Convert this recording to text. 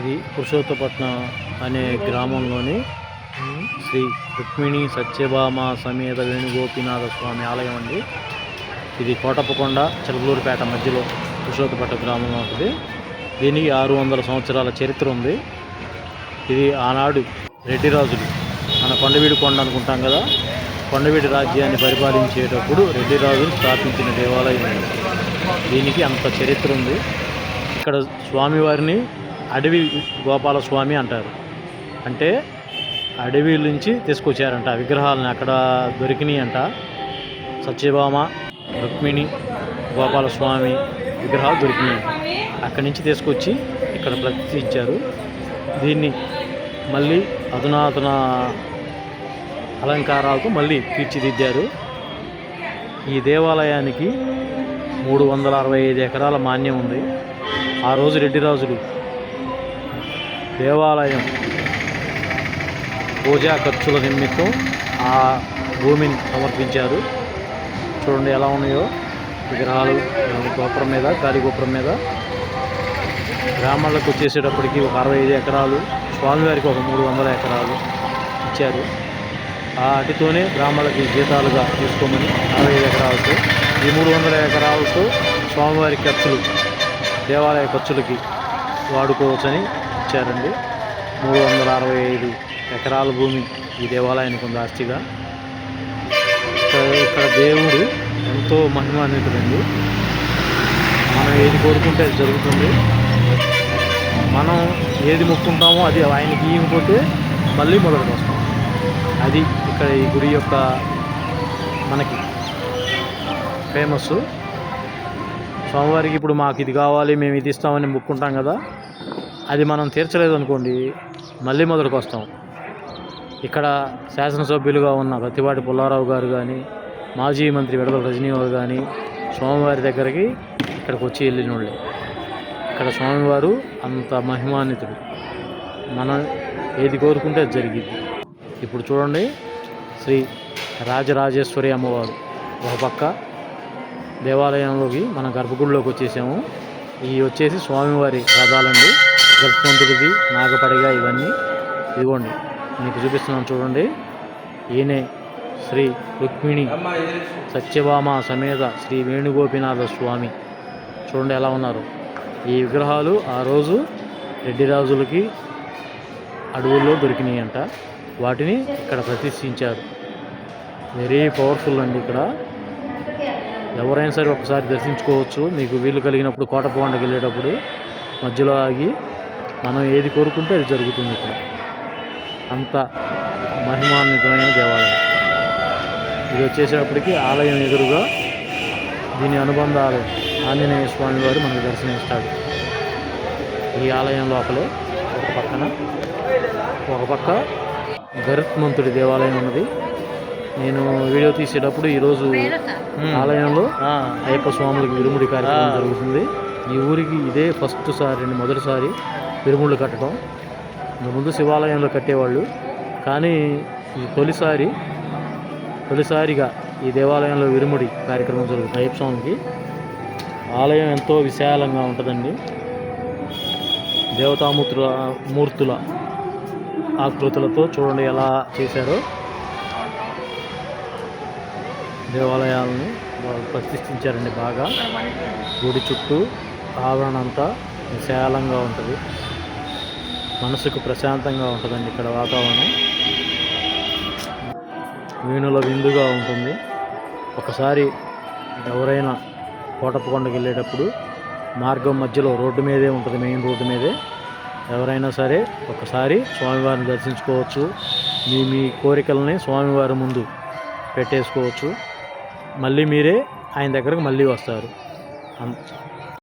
ఇది పురుషోత్తపట్నం అనే గ్రామంలోని శ్రీ రుక్మిణి సత్యభామ సమేత వేణుగోపినాథ స్వామి ఆలయం అండి. ఇది కోటప్పకొండ చిలకలూరుపేట మధ్యలో పురుషోత్తపట్నం గ్రామంలో ఉంటుంది. దీనికి ఆరు వందల సంవత్సరాల చరిత్ర ఉంది. ఇది ఆనాడు రెడ్డిరాజులు మన కొండవీడి కొండ అనుకుంటాం కదా. కొండవీడి రాజ్యాన్ని పరిపాలించేటప్పుడు రెడ్డిరాజులు స్థాపించిన దేవాలయం దీనికి అంత చరిత్ర ఉంది. ఇక్కడ స్వామివారిని అడవి గోపాలస్వామి అంటారు. అంటే అడవి నుంచి తీసుకొచ్చారంట ఆ విగ్రహాలను అక్కడ దొరికినాయి అంట సత్యభామ రుక్మిణి గోపాలస్వామి విగ్రహాలు దొరికినాయి. అక్కడి నుంచి తీసుకొచ్చి ఇక్కడ ప్రతిష్ఠించారు. దీన్ని మళ్ళీ అధునాతన అలంకారాలతో మళ్ళీ తీర్చిదిద్దారు. ఈ దేవాలయానికి మూడు వందల అరవై ఐదు ఎకరాల మాన్యం ఉంది. ఆ రోజు రెడ్డి రాజులు దేవాలయం పూజా ఖర్చుల నిమిత్తం ఆ భూమిని సమర్పించారు. చూడండి ఎలా ఉన్నాయో. విగ్రహాలు గోపురం మీద గాలి గోపురం మీద. గ్రామాలకు వచ్చేసేటప్పటికి ఒక అరవై ఐదు ఎకరాలు స్వామివారికి ఒక మూడు వందల ఎకరాలు ఇచ్చారు. ఆ అటితోనే గ్రామాలకి జీతాలుగా తీసుకోమని అరవై ఐదు ఎకరాలతో ఈ మూడు వందల ఎకరాలతో స్వామివారి ఖర్చులు దేవాలయ ఖర్చులకి వాడుకోవచ్చని ఇచ్చారండి. మూడు వందల అరవై ఐదు ఎకరాల భూమి ఈ దేవాలయానికి ఉంది ఆస్తిగా. ఇక్కడ దేవుడు ఎంతో మహిమాన్వితుడండి మనం ఏది కోరుకుంటే అది జరుగుతుంది. మనం ఏది మొక్కుంటామో అది ఆయనకి ఇవ్వకపోతే మళ్ళీ మొదటికి వస్తాం. అది ఇక్కడ ఈ గుడి యొక్క మనకి ఫేమస్ స్వామివారికి ఇప్పుడు మాకు ఇది కావాలి మేము ఇది ఇస్తామని మొక్కుంటాం కదా. అది మనం తీర్చలేదు అనుకోండి మళ్ళీ మొదటికి వస్తాం ఇక్కడ శాసనసభ్యులుగా ఉన్న ప్రతిపాటి పుల్లారావు గారు కానీ మాజీ మంత్రి విడదల రజనీ గారు కానీ స్వామివారి దగ్గరికి ఇక్కడికి వచ్చి వెళ్ళిన వాళ్ళే ఇక్కడ స్వామివారు అంత మహిమాన్వితుడు. మనం ఏది కోరుకుంటే అది జరిగింది ఇప్పుడు చూడండి శ్రీ రాజరాజేశ్వరి అమ్మవారు. ఒక పక్క దేవాలయంలోకి మన గర్భగుడిలోకి వచ్చేసాము. ఈ వచ్చేసి స్వామివారి రథాలండి. గర్భవంతుడిది నాగపడిగా ఇవన్నీ. ఇదిగోండి మీకు చూపిస్తున్నాను చూడండి. ఈయనే శ్రీ రుక్మిణి సత్యభామ సమేత శ్రీ వేణుగోపినాథ స్వామి. చూడండి ఎలా ఉన్నారు. ఈ విగ్రహాలు ఆ రోజు రెడ్డి రాజులకి అడవుల్లో దొరికినాయి అంట వాటిని ఇక్కడ ప్రతిష్ఠించారు. వెరీ పవర్ఫుల్ అండి ఇక్కడ. ఎవరైనా సరే ఒకసారి దర్శించుకోవచ్చు. మీకు వీలు కలిగినప్పుడు కోటపకొండకి వెళ్ళేటప్పుడు మధ్యలో ఆగి మనం ఏది కోరుకుంటే అది జరుగుతుంది ఇక్కడ. అంత మహిమాన్వితమైన దేవాలయం. ఇది వచ్చేసేటప్పటికి ఆలయం ఎదురుగా దీని అనుబంధ ఆలయం ఆంజనేయ స్వామి వారు మనకు దర్శనమిస్తాడు ఈ ఆలయం లోపలే ఒక పక్కన ఒక పక్క గరుత్మంతుడి దేవాలయం ఉన్నది. నేను వీడియో తీసేటప్పుడు ఈరోజు ఆలయంలో అయ్యప్ప స్వాములకి విరుముడి కార్యక్రమం జరుగుతుంది. ఈ ఊరికి ఇదే ఫస్ట్ సారి అండి మొదటిసారి. పిరుముళ్ళు కట్టడం. ముందు శివాలయంలో కట్టేవాళ్ళు. కానీ ఇది తొలిసారి తొలిసారిగా ఈ దేవాలయంలో విరుముడి కార్యక్రమం జరుగుతుంది అయ్యప్ప స్వామికి. ఆలయం ఎంతో విశాలంగా ఉంటుందండి. దేవతామూర్తుల మూర్తుల ఆకృతులతో చూడండి ఎలా చేశారో. దేవాలయాలను ప్రతిష్ఠించారండి బాగా. గుడి చుట్టూ ఆవరణ అంతా విశాలంగా ఉంటుంది. మనసుకు ప్రశాంతంగా ఉంటుందండి ఇక్కడ వాతావరణం. వీణుల విందుగా ఉంటుంది. ఒకసారి ఎవరైనా కోటప్పకొండకి వెళ్ళేటప్పుడు మార్గం మధ్యలో రోడ్డు మీదే ఉంటుంది మెయిన్ రోడ్డు మీదే. ఎవరైనా సరే ఒకసారి స్వామివారిని దర్శించుకోవచ్చు. మీ మీ కోరికలని స్వామివారి ముందు పెట్టేసుకోవచ్చు. మళ్ళీ మీరే ఆయన దగ్గరకు మళ్ళీ వస్తారు.